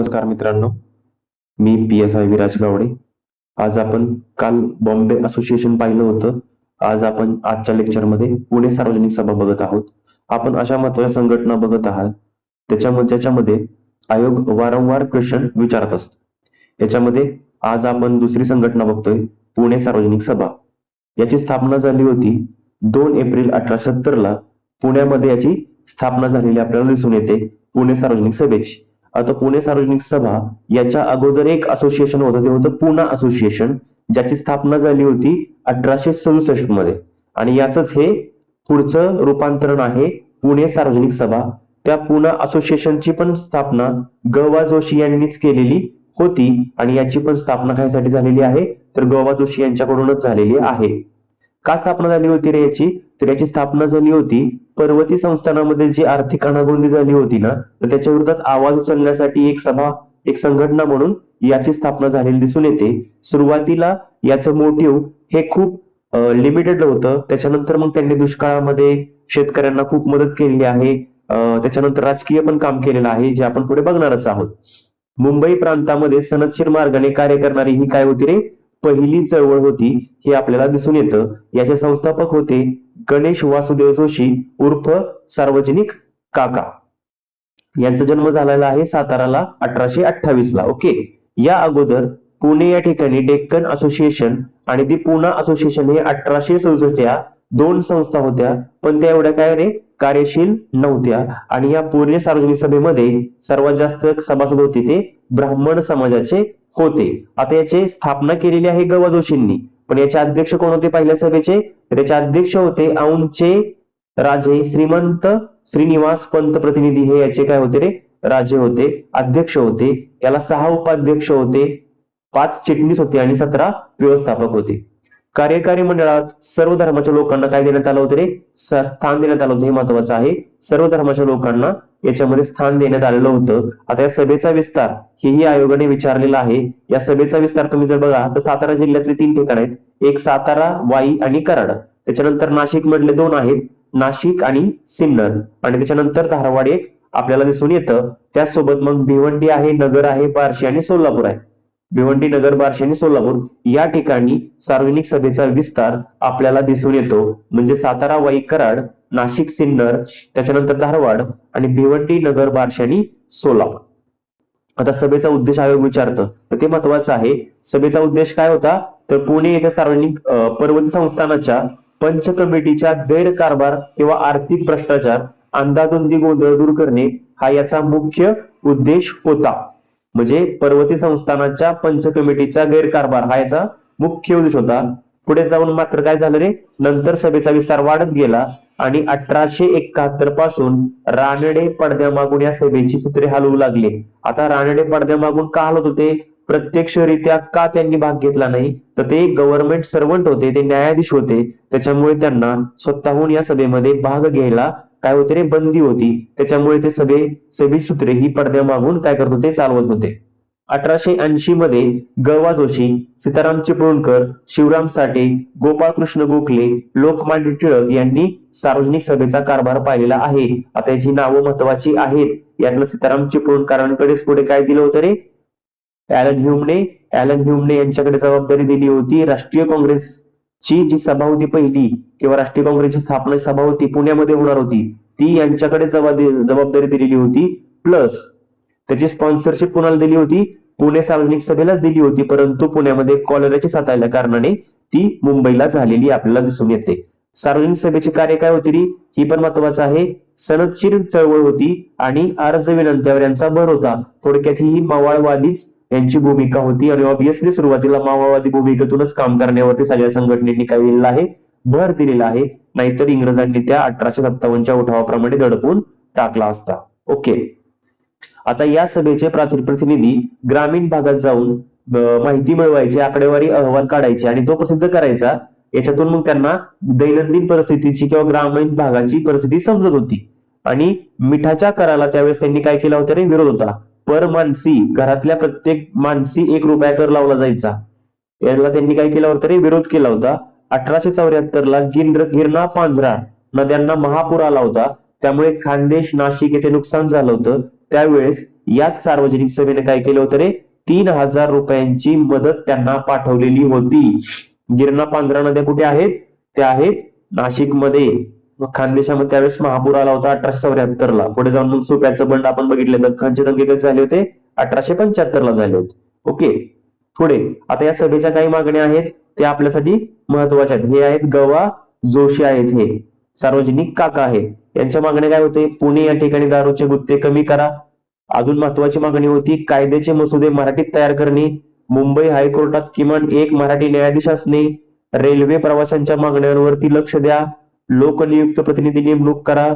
नमस्कार मित्रांनो मी P S I Viraj Gawade. आज आपण काल बॉम्बे असोसिएशन पाहिलं होतं. आज आपण आजच्या लेक्चरमध्ये पुणे सार्वजनिक सभा बघत आहोत. आपण अशा महत्त्वाच्या संघटना बघत आहात. त्याच्यामध्ये ज्याच्यामध्ये आयोग वारंवार क्वेश्चन विचारत असतो. याच्यामध्ये आज आपण दुसरी संघटना बघतोय पुणे सार्वजनिक सभा. याची स्थापना झाली होती दोन एप्रिल अठराशे सत्तर ला पुण्यामध्ये याची स्थापना झालेली आपल्याला दिसून येते पुणे सार्वजनिक सभेची. आता पुणे सार्वजनिक सभा याच्या अगोदर एक असोसिएशन होतं ते होतं पुणा असोसिएशन ज्याची स्थापना झाली होती अठराशे सदुसष्टमध्ये. आणि याच हे पुढचं रूपांतरण आहे पुणे सार्वजनिक सभा. त्या पुणा असोसिएशनची पण स्थापना गवा जोशी यांनीच केलेली होती आणि याची पण स्थापना कायसाठी झालेली आहे? तर गवा जोशी यांच्याकडूनच झालेली आहे. का स्थापना झाली होती रे याची? तर याची स्थापना झाली होती. पर्वती संस्थानामध्ये जी आर्थिक अनागोंदी झाली होती ना तर त्याच्या विरोधात आवाज उचलण्यासाठी एक सभा एक संघटना म्हणून याची स्थापना झालेली दिसून येते. सुरुवातीला याचं मोटिव्ह हे खूप लिमिटेड होतं. त्याच्यानंतर मग त्यांनी दुष्काळामध्ये शेतकऱ्यांना खूप मदत केलेली आहे. त्याच्यानंतर राजकीय पण काम केलेलं आहे जे आपण पुढे बघणारच आहोत. मुंबई प्रांतामध्ये सनदशीर मार्गाने कार्य करणारी ही काय होती रे? पहिली चळवळ होती हे आपल्याला दिसून येतं. याचे संस्थापक होते गणेश वासुदेव जोशी उर्फ सार्वजनिक काका. यांचा जन्म झालेला आहे साताराला अठराशे अठ्ठावीस ला. ओके या अगोदर पुणे या ठिकाणी डेक्कन असोसिएशन आणि दी पुणा असोसिएशन हे अठराशे सदुसष्ट या दोन संस्था होत्या. पण त्या एवढ्या काय रे? कार्यशील नव्हत्या. आणि या पुणे सार्वजनिक सभेमध्ये सर्वात जास्त सभासद होते ते ब्राह्मण समाजाचे होते. आता याची स्थापना केलेली आहे गवा जोशींनी. पण याचे अध्यक्ष कोण होते पहिल्या सभेचे? तर याचे अध्यक्ष होते औंधचे राजे श्रीमंत श्रीनिवास पंत प्रतिनिधी. हे याचे काय होते रे? राजे होते अध्यक्ष होते याला सहा उपाध्यक्ष होते पाच चिटणीस होते आणि सतरा व्यवस्थापक होते. कार्यकारी मंडळात सर्व धर्माच्या लोकांना काय देण्यात आलं होतं रे? स्थान देण्यात आलं होतं. हे महत्वाचं आहे. सर्व धर्माच्या लोकांना याच्यामध्ये स्थान देण्यात आलेलं होतं. आता या सभेचा विस्तार हेही आयोगाने विचारलेला आहे. या सभेचा विस्तार तुम्ही जर बघा तर सातारा जिल्ह्यातले तीन ठिकाण आहेत. एक सातारा वाई आणि कराड. त्याच्यानंतर नाशिक मधले दोन आहेत. नाशिक आणि सिन्नर. आणि त्याच्यानंतर धारवाड एक आपल्याला दिसून येतं. त्याचसोबत मग भिवंडी आहे नगर आहे बार्शी आणि सोलापूर आहे. भिवंडी नगर बार्शी आणि सोलापूर या ठिकाणी सार्वजनिक सभेचा विस्तार आपल्याला दिसून येतो. म्हणजे सातारा वाई कराड नाशिक सिन्नर त्याच्यानंतर धारवाड आणि भिवंडी नगर बार्शी आणि सोलापूर. आता सभेचा उद्देश आयोग विचारतं. तर ते महत्वाचं आहे. सभेचा उद्देश काय होता? तर पुणे येथे सार्वजनिक पर्वती संस्थानाच्या पंच कमिटीच्या गैरकारभार किंवा आर्थिक भ्रष्टाचार अंदाधुंदी गोंधळ दूर करणे हा याचा मुख्य उद्देश होता. म्हणजे पर्वती संस्थानाच्या पंच कमिटीचा गैरकारभार. हा याचा मुख्य उद्देश होता. पुढे जाऊन मात्र काय झालं रे? नंतर सभेचा विस्तार वाढत गेला आणि अठराशे एकाहत्तरपासून रानडे पडद्यामागून या सभेची सूत्रे हलवू लागले. आता रानडे पडद्यामागून का हलत होते? प्रत्यक्षरित्या का त्यांनी भाग घेतला नाही? तर ते गव्हर्नमेंट सर्वंट होते ते न्यायाधीश होते. त्याच्यामुळे त्यांना स्वतःहून या सभेमध्ये भाग घ्यायला काय होते रे? बंदी होती. त्याच्यामुळे ते सभे सभी सूत्रे ही पडद्यामागून काय करत होते? चालवत होते. अठराशे ऐंशी मध्ये गवा जोशी सीताराम चिपळूणकर शिवराम साठे गोपाळकृष्ण गोखले लोकमान्य टिळक यांनी सार्वजनिक सभेचा कारभार पाहिलेला आहे. आता याची नावं महत्वाची आहेत. यातलं सीताराम चिपळूणकरांकडेच पुढे काय दिलं होतं रे? ॲलन ह्युमने ॲलन ह्युमने यांच्याकडे जबाबदारी दिली होती. राष्ट्रीय काँग्रेस ची जी सभा होती पहिली किंवा राष्ट्रीय काँग्रेसची स्थापना सभा होती पुण्यामध्ये होणार होती ती यांच्याकडे जबाबदारी दिलेली होती. प्लस त्याची स्पॉन्सरशिप कुणाला दिली होती? पुणे सार्वजनिक सभेलाच दिली होती परंतु पुण्यामध्ये कॉलराची साथ आल्या कारणाने ती मुंबईला झालेली आपल्याला दिसून येते. सार्वजनिक सभेचे कार्य काय होती री ही पण महत्वाचं आहे. सनदशीर चळवळ होती आणि अर्ज विनंत्यावर यांचा भर होता. थोडक्यात ही मावळवादीच यांची भूमिका होती आणि ऑब्विसली सुरुवातीला माओवादी भूमिकेतूनच काम करण्यावरती सगळ्या संघटनेनी काय दिलेला आहे भर दिलेला आहे नाहीतर इंग्रजांनी त्या अठराशे सत्तावन्नच्या उठावाप्रमाणे दडपून टाकला असता. ओके आता या सभेचे प्रतिनिधी ग्रामीण भागात जाऊन माहिती मिळवायची आकडेवारी अहवाल काढायचे आणि तो प्रसिद्ध करायचा याच्यातून मग त्यांना दैनंदिन परिस्थितीची किंवा ग्रामीण भागाची परिस्थिती समजत होती. आणि मिठाच्या कराला त्यावेळेस त्यांनी काय केला होता रे? विरोध होता. पर मानसी घरातल्या प्रत्येक मानसी एक रुपया कर लावला जायचा. याला त्यांनी काय केला होता रे? विरोध केला होता. अठराशे चौऱ्याहत्तर ला गिर गिरणा पांझरा नद्यांना महापूर आला होता. त्यामुळे खानदेश नाशिक येथे नुकसान झालं होतं. त्यावेळेस याच सार्वजनिक सभेने काय केलं होतं रे? तीन हजार रुपयांची मदत त्यांना पाठवलेली होती. गिरणा पांजरा नद्या कुठे आहेत? त्या आहेत नाशिकमध्ये. खानदेशामध्ये त्यावेळेस महापूर आला होता अठराशे चौऱ्याहत्तर ला पुढे जाऊन मग सोप्याचं बंड आपण बघितलं दख्खनचे दंगे कधी झाले होते? अठराशे पंच्याहत्तर ला झाले होते. ओके. पुढे आता या सभेच्या काही मागण्या आहेत त्या आपल्यासाठी महत्त्वाच्या आहेत. हे आहेत गवा जोशी आहेत हे. सार्वजनिक काका आहेत. यांच्या मागण्या काय होते? पुणे या ठिकाणी दारूचे गुत्ते कमी करा. अजून महत्वाची मागणी होती कायद्याचे मसुदे मराठीत तयार करणे. मुंबई हायकोर्टात किमान एक मराठी न्यायाधीश असणे. रेल्वे प्रवाशांच्या मागण्यांवरती लक्ष द्या. लोकनियुक्त प्रतिनिधी नेमणूक करा.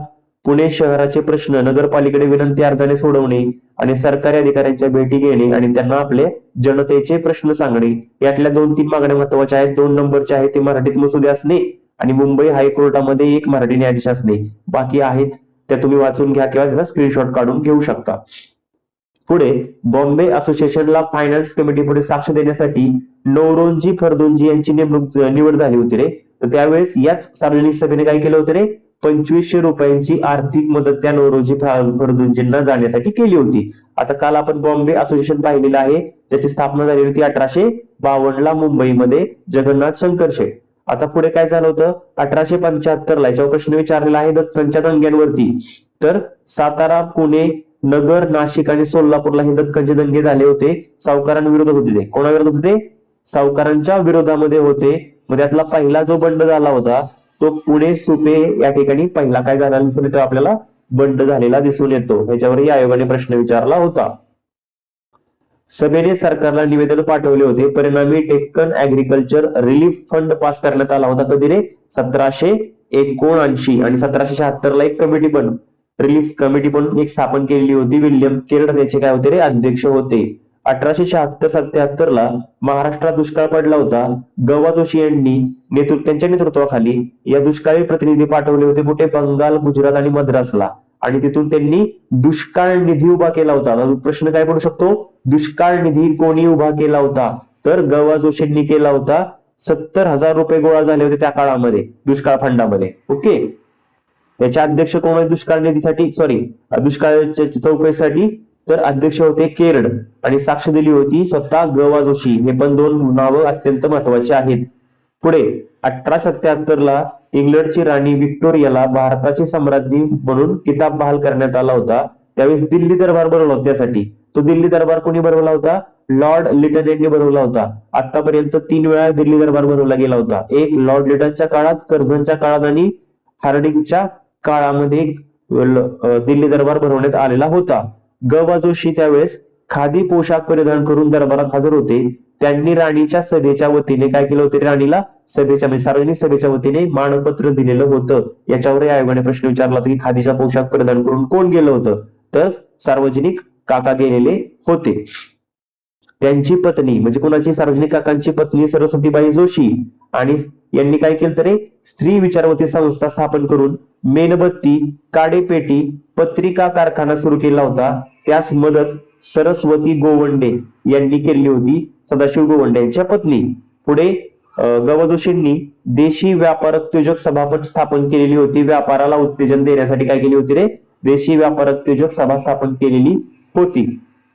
पुणे शहराचे प्रश्न नगरपालिकेकडे विनंती अर्जाने सोडवणे आणि सरकारी अधिकाऱ्यांच्या भेटी घेणे आणि त्यांना आपले जनतेचे प्रश्न सांगणे. यातल्या दोन तीन मागण्या महत्त्वाच्या आहेत. दोन नंबरच्या आहेत ते मराठीत मसुदे असणे आणि मुंबई हायकोर्टामध्ये एक मराठी न्यायाधीश असणे. बाकी आहेत त्या तुम्ही वाचून घ्या किंवा त्याचा स्क्रीनशॉट काढून घेऊ शकता. पुढे बॉम्बे असोसिएशनला फायनान्स कमिटी पुढे साक्ष देण्यासाठी नौरोजी फर्दुंजी यांची नेमणूक निवड झाली होती रे. तर त्यावेळेस याच सार्वजनिक सभेने काय केलं होतं रे? पंचवीसशे रुपयांची आर्थिक मदत त्या नौरोजी फर्दुंजींना जाण्यासाठी केली होती. आता काल आपण बॉम्बे असोसिएशन पाहिलेलं आहे ज्याची स्थापना झाली होती अठराशे बावन्न ला मुंबईमध्ये जगन्नाथ शंकर शेठ. आता पुढे काय झालं होतं? अठराशे पंच्याहत्तर ला याच्यावर प्रश्न विचारलेला आहे दत्तनच्या दंग्यांवरती. तर सातारा पुणे नगर नाशिक आणि सोलापूरला हे दक्कनचे दंगे झाले होते. सावकारांविरोधात होते ते कोणाविरोधात होते सावकारांच्या विरोधामध्ये होते. मग त्यातला पहिला जो बंड झाला होता तो पुणे सुपे या ठिकाणी पहिला काय झाला? दिसून येतो आपल्याला बंड झालेला दिसून येतो. ह्याच्यावरही आयोगाने प्रश्न विचारला होता. सभेने सरकारला निवेदन पाठवले होते. परिणामी Deccan agriculture relief fund pass करण्यात आला होता कधी रे सतराशे एकोणऐंशी आणि सतराशे शहात्तर ला एक कमिटी पण रिलीफ कमिटी पण एक स्थापन केलेली होती. विल्यम केरड त्याचे काय होते रे? अध्यक्ष होते. अठराशे शहात्तर सत्याहत्तर ला महाराष्ट्रात दुष्काळ पडला होता. गवा जोशी यांनी नेतृत्व त्यांच्या नेतृत्वाखाली या दुष्काळी प्रतिनिधी पाठवले होते कुठे? बंगाल गुजरात आणि मद्रासला. आणि तिथून त्यांनी दुष्काळ निधी उभा केला होता. प्रश्न काय पडू शकतो? दुष्काळ निधी कोणी उभा केला होता? तर गवा जोशींनी केला होता. सत्तर हजार रुपये गोळा झाले होते त्या काळामध्ये दुष्काळ फंडामध्ये. ओके? याचे अध्यक्ष कोण आहे दुष्काळ निधीसाठी सॉरी दुष्काळाच्या चौकशीसाठी तर अध्यक्ष होते केरड आणि साक्ष दिली होती स्वतः गवा जोशी. हे पण दोन नावं अत्यंत महत्वाची आहेत. पुढे अठरा सत्याहत्तर ला इंग्लंडची राणी व्हिक्टोरियाला भारताची सम्राज्ञी म्हणून किताब बहाल करण्यात आला होता. त्यावेळेस दिल्ली दरबार भरवला होता त्यासाठी तो दिल्ली दरबार कोणी भरवला होता? लॉर्ड लिटन यांनी भरवला होता. आतापर्यंत तीन वेळा दिल्ली दरबार भरवला गेला होता. एक लॉर्ड लिटनच्या काळात कर्झनच्या काळात आणि हार्डिंगच्या काळामध्ये दिल्ली दरबार भरवण्यात आलेला होता. ग वा जोशी त्यावेळेस खादी पोशाख परिधान करून दरबारात हजर होते. त्यांनी राणीच्या सभेच्या वतीने काय केलं होतं? राणीला सभेच्या म्हणजे सार्वजनिक सभेच्या वतीने मानपत्र दिलेलं होतं. याच्यावर आयोगाने प्रश्न विचारला होता की खादीचा पोशाख परिधान करून कोण गेलं होतं? तर सार्वजनिक काका गेलेले होते. त्यांची पत्नी म्हणजे कोणाची? सार्वजनिक काकांची पत्नी सरस्वतीबाई जोशी आणि यांनी काय केलं तरी स्त्री विचारवती संस्था स्थापन करून मेणबत्ती काडेपेटी पत्रिका कारखाना सुरू केला होता. त्यास मदत सरस्वती गोवंडे यांनी केली होती. सदाशिव गोवंडे यांच्या पत्नी. पुढे गवदोशींनी देशी व्यापार उद्योजक सभा पण स्थापन केलेली होती. व्यापाराला उत्तेजन देण्यासाठी काय केली होती रे? देशी व्यापार उद्योजक सभा स्थापन केलेली होती.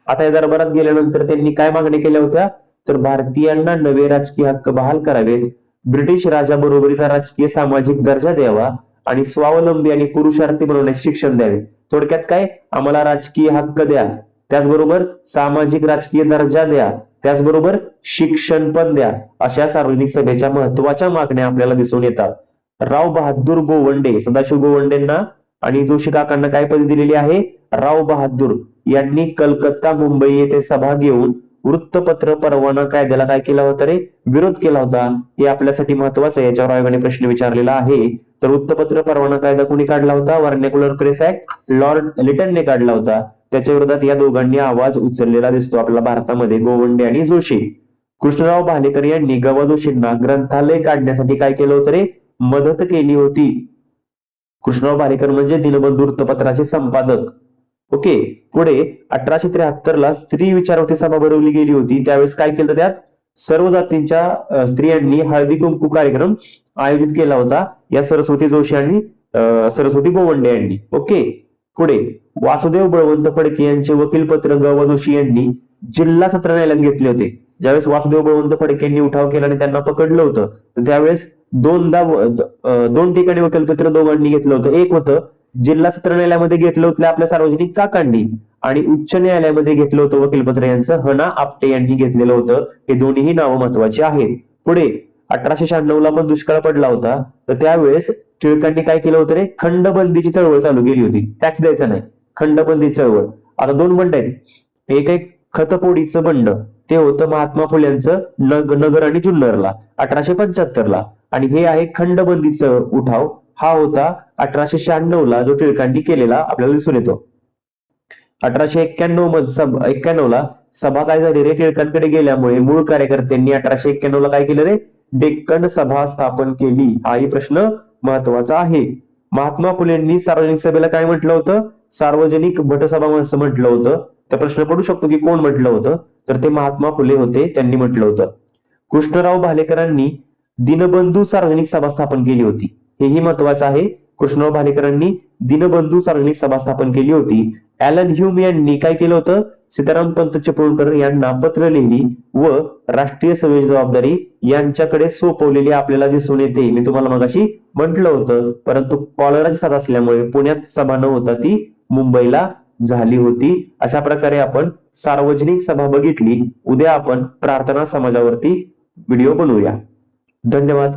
आता या दरबारात गेल्यानंतर त्यांनी काय मागणी केल्या होत्या? तर भारतीयांना नवे राजकीय हक्क बहाल करावेत. ब्रिटिश राजाबरोबरीचा राजकीय सामाजिक दर्जा द्यावा आणि स्वावलंबी आणि पुरुषार्थी बनवण्याचे शिक्षण द्यावे. थोडक्यात काय? आम्हाला राजकीय हक्क द्या. त्याचबरोबर सामाजिक राजकीय दर्जा द्या. त्याचबरोबर शिक्षण पण द्या. अशा सार्वजनिक सभेच्या महत्त्वाच्या मागण्या आपल्याला दिसून येतात. राव बहादूर गोवंडे सदाशिव गोवंडेंना आणि जोशी काकांना काय पदवी दिलेली आहे? राव बहादूर यांनी कलकत्ता मुंबई येथे सभा घेऊन वृत्तपत्र परवाना कायद्याला काय केला होता रे? विरोध केला होता. हे आपल्यासाठी महत्वाचं आहे. याच्यावर आयोगाने प्रश्न विचारलेला आहे. तर वृत्तपत्र परवाना कायदा कोणी काढला होता? वर्नेक्युलर प्रेस ऍक्ट लॉर्ड लिटनने काढला होता. त्याच्या विरोधात या दोघांनी आवाज उचललेला दिसतो आपल्या भारतामध्ये गोवंडे आणि जोशी. कृष्णराव भालेकर यांनी गवा जोशींना ग्रंथालय काढण्यासाठी काय केलं होतं रे? मदत केली होती. कृष्णराव भालेकर म्हणजे दिनबंधू वृत्तपत्राचे संपादक. ओके पुढे अठराशे त्र्याहत्तर ला स्त्री विचारवती सभा भरवली गेली होती. त्यावेळेस काय केलं त्यात? सर्व जातींच्या स्त्रियांनी हळदी कुंकू कार्यक्रम आयोजित केला होता. या सरस्वती जोशी आणि सरस्वती गोवंडे यांनी. ओके पुढे वासुदेव बळवंत फडके यांचे वकीलपत्र पत्र गवा जोशी यांनी जिल्हा सत्र न्यायालयात घेतले होते. ज्यावेळेस वासुदेव बळवंत फडके यांनी उठाव केला आणि त्यांना पकडलं होतं तर त्यावेळेस दोनदा दोन ठिकाणी वकीलपत्र दोघांनी घेतलं होतं. एक होतं जिल्हा सत्र न्यायालयामध्ये घेतलं होतं आपल्या सार्वजनिक काकांनी आणि उच्च न्यायालयामध्ये घेतलं होतं वकीलपत्र यांचं. हना आपटे यांनी घेतलेलं होतं. हे दोन्ही नावं महत्वाची आहेत. पुढे अठराशे शहाण्णव ला पण दुष्काळ पडला होता. तर त्यावेळेस टिळकांनी काय केलं होतं रे? खंडबंदीची चळवळ चालू केली होती. टॅक्स द्यायचा नाही. खंडबंदी चळवळ. आता दोन बंड आहेत. एक एक खतपोडीचं बंड. ते होतं महात्मा फुल्यांचं नग नगर आणि जुन्नरला. अठराशे पंच्याहत्तर ला आणि हे आहे खंडबंदीचं उठाव. हा होता अठराशे शहाण्णव ला जो टिळकांनी केलेला आपल्याला दिसून येतो. अठराशे एक्क्याण्णवमध्ये सभा एक्क्याण्णव ला सभा काय झाली रे? टिळकांकडे गेल्यामुळे मूळ कार्यकर्त्यांनी अठराशे एक्क्याण्णव ला काय केलं रे? डेक्कन सभा स्थापन केली. हाही प्रश्न महत्त्वाचा आहे. महात्मा फुलेंनी सार्वजनिक सभेला काय म्हटलं होतं? सार्वजनिक भटसभा असं म्हटलं होतं. तर प्रश्न पडू शकतो की कोण म्हटलं होतं? तर ते महात्मा फुले होते त्यांनी म्हटलं होतं. कृष्णराव भालेकरांनी दिनबंधू सार्वजनिक सभा स्थापन केली होती. हेही महत्वाचं आहे. कृष्णराव भालेकरांनी दिनबंधू सार्वजनिक सभा स्थापन केली होती. ॲलन ह्यूम यांनी काय केलं होतं? सीताराम पंत चिपळूणकर यांना पत्र लिहिली व राष्ट्रीय सभेची जबाबदारी यांच्याकडे सोपवलेली आपल्याला दिसून येते. मी तुम्हाला मगाशी म्हटलं होतं. परंतु कॉलराची साथ असल्यामुळे पुण्यात सभा न होता ती मुंबईला झाली होती. अशा प्रकारे आपण सार्वजनिक सभा बघितली. उद्या आपण प्रार्थना समाजावरती व्हिडिओ बनवूया. धन्यवाद.